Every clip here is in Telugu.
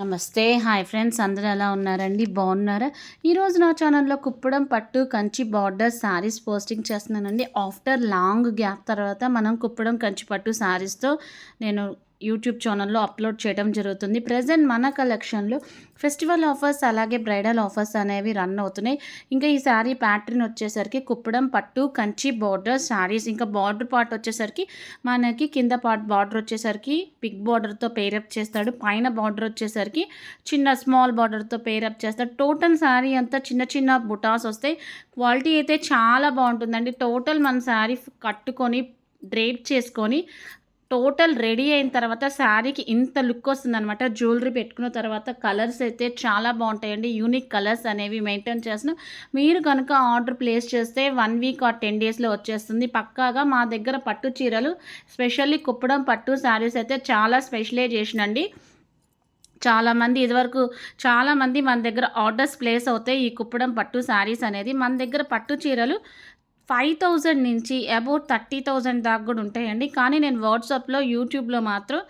నమస్తే. హాయ్ ఫ్రెండ్స్ అందరూ ఎలా ఉన్నారండి? బాగున్నారా? ఈరోజు నా ఛానల్లో కుప్పడం పట్టు కంచి బార్డర్ శారీస్ పోస్టింగ్ చేస్తున్నానండి. ఆఫ్టర్ లాంగ్ గ్యాప్ తర్వాత మనం కుప్పడం కంచి పట్టు శారీస్తో నేను యూట్యూబ్ ఛానల్లో అప్లోడ్ చేయడం జరుగుతుంది. ప్రజెంట్ మన కలెక్షన్లో ఫెస్టివల్ ఆఫర్స్ అలాగే బ్రైడల్ ఆఫర్స్ అనేవి రన్ అవుతున్నాయి. ఇంకా ఈ శారీ ప్యాటర్న్ వచ్చేసరికి కుప్పడం పట్టు కంచి బార్డర్ శారీస్. ఇంకా బార్డర్ పార్ట్ వచ్చేసరికి మనకి కింద పార్ట్ బార్డర్ వచ్చేసరికి బిగ్ బార్డర్తో పేరప్ చేస్తాడు. పైన బార్డర్ వచ్చేసరికి చిన్న స్మాల్ బార్డర్తో పేరప్ చేస్తాడు. టోటల్ శారీ అంతా చిన్న చిన్న బుటాస్ వస్తాయి. క్వాలిటీ అయితే చాలా బాగుంటుందండి. టోటల్ మన శారీ కట్టుకొని డ్రేప్ చేసుకొని టోటల్ రెడీ అయిన తర్వాత శారీకి ఇంత లుక్ వస్తుందనమాట జ్యువెలరీ పెట్టుకున్న తర్వాత కలర్స్ అయితే చాలా బాగుంటాయండి. యూనిక్ కలర్స్ అనేవి మెయింటైన్ చేస్తున్నాం. మీరు కనుక ఆర్డర్ ప్లేస్ చేస్తే వన్ వీక్ ఆర్ టెన్ డేస్లో వచ్చేస్తుంది. పక్కాగా మా దగ్గర పట్టు చీరలు స్పెషల్లీ కుప్పడం పట్టు శారీస్ అయితే చాలా స్పెషలైజేషన్ అండి. చాలామంది ఇదివరకు చాలామంది మన దగ్గర ఆర్డర్స్ ప్లేస్ అవుతాయి ఈ కుప్పడం పట్టు శారీస్ అనేది. మన దగ్గర పట్టు చీరలు ఫైవ్ థౌజండ్ నుంచి అబౌట్ థర్టీ థౌజండ్ దాకా కూడా ఉంటాయండి. కానీ నేను వాట్సాప్లో యూట్యూబ్లో మాత్రం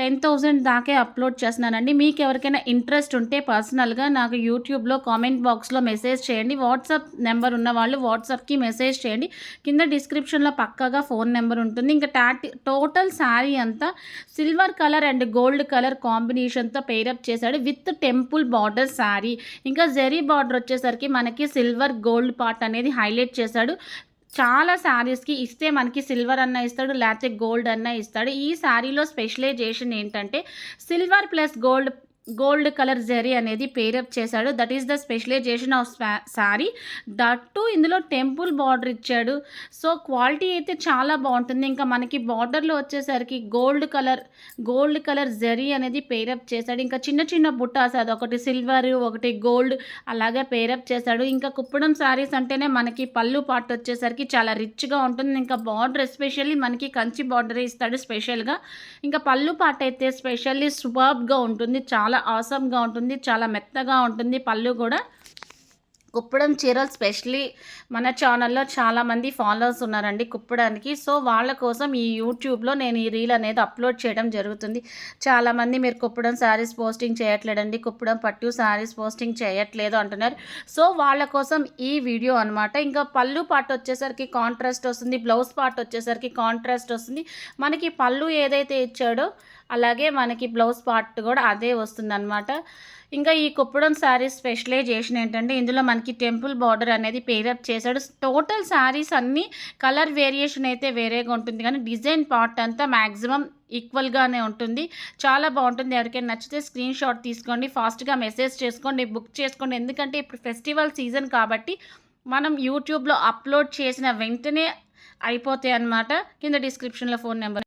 టెన్ థౌజండ్ దాకే అప్లోడ్ చేస్తున్నానండి. మీకు ఎవరికైనా ఇంట్రెస్ట్ ఉంటే పర్సనల్గా నాకు యూట్యూబ్లో కామెంట్ బాక్స్లో మెసేజ్ చేయండి. వాట్సాప్ నెంబర్ ఉన్న వాళ్ళు వాట్సాప్కి మెసేజ్ చేయండి. కింద డిస్క్రిప్షన్లో పక్కాగా ఫోన్ నెంబర్ ఉంటుంది. ఇంకా టాటి టోటల్ శారీ అంతా silver colour and gold colour కాంబినేషన్తో పేరప్ చేశాడు విత్ టెంపుల్ బార్డర్ శారీ. ఇంకా జెరీ బార్డర్ వచ్చేసరికి మనకి సిల్వర్ గోల్డ్ పార్ట్ అనేది హైలైట్ చేశాడు. చాలా శారీస్కి ఇస్తే మనకి సిల్వర్ అన్న ఇస్తాడు లేకపోతే గోల్డ్ అన్న ఇస్తాడు. ఈ శారీలో స్పెషలైజేషన్ ఏంటంటే silver plus gold gold colour zari అనేది పేరప్ చేశాడు. That is the specialization of sari that ఇందులో టెంపుల్ బార్డర్ ఇచ్చాడు. సో క్వాలిటీ అయితే చాలా బాగుంటుంది. ఇంకా మనకి బార్డర్లో వచ్చేసరికి gold colour gold colour zari అనేది పేరప్ చేశాడు. ఇంకా చిన్న చిన్న బుట్టాస్ అది ఒకటి సిల్వర్ ఒకటి గోల్డ్ అలాగే పేరప్ చేశాడు. ఇంకా కుప్పడం శారీస్ అంటేనే మనకి పళ్ళు పాటు వచ్చేసరికి చాలా రిచ్గా ఉంటుంది. ఇంకా బార్డర్ ఎస్పెషల్లీ మనకి కంచి బార్డర్ ఇస్తాడు స్పెషల్గా. ఇంకా పళ్ళు పాట అయితే స్పెషల్లీ సుబాబ్గా ఉంటుంది. చాలా చాలా ఆసమ్గా ఉంటుంది చాలా మెత్తగా ఉంటుంది. పళ్ళు కూడా కుప్పడం చీరలు స్పెషలీ మన ఛానల్లో చాలామంది ఫాలోవర్స్ ఉన్నారండి కుప్పడానికి. సో వాళ్ళ కోసం ఈ యూట్యూబ్లో నేను ఈ రీల్ అనేది అప్లోడ్ చేయడం జరుగుతుంది. చాలామంది మీరు కుప్పడం శారీస్ పోస్టింగ్ చేయట్లేదండి కుప్పడం పట్టు శారీస్ పోస్టింగ్ చేయట్లేదు అంటున్నారు. సో వాళ్ళ కోసం ఈ వీడియో అనమాట ఇంకా పళ్ళు పాట వచ్చేసరికి కాంట్రాస్ట్ వస్తుంది బ్లౌజ్ పార్ట్ వచ్చేసరికి కాంట్రాస్ట్ వస్తుంది. మనకి పళ్ళు ఏదైతే ఇచ్చాడో అలాగే మనకి బ్లౌజ్ పార్ట్ కూడా అదే వస్తుందన్నమాట. ఇంకా ఈ కుప్పడం శారీ స్పెషలైజేషన్ ఏంటంటే ఇందులో మనకి టెంపుల్ బార్డర్ అనేది పేరప్ చేశాడు. టోటల్ శారీస్ అన్నీ కలర్ వేరియేషన్ అయితే వేరేగా ఉంటుంది కానీ డిజైన్ పార్ట్ అంతా మ్యాక్సిమం ఈక్వల్గానే ఉంటుంది. చాలా బాగుంటుంది. ఎవరికైనా నచ్చితే స్క్రీన్ షాట్ తీసుకోండి ఫాస్ట్గా మెసేజ్ చేసుకోండి బుక్ చేసుకోండి. ఎందుకంటే ఇప్పుడు ఫెస్టివల్ సీజన్ కాబట్టి మనం యూట్యూబ్లో అప్లోడ్ చేసిన వెంటనే అయిపోతాయి అన్నమాట. కింద డిస్క్రిప్షన్లో ఫోన్ నెంబర్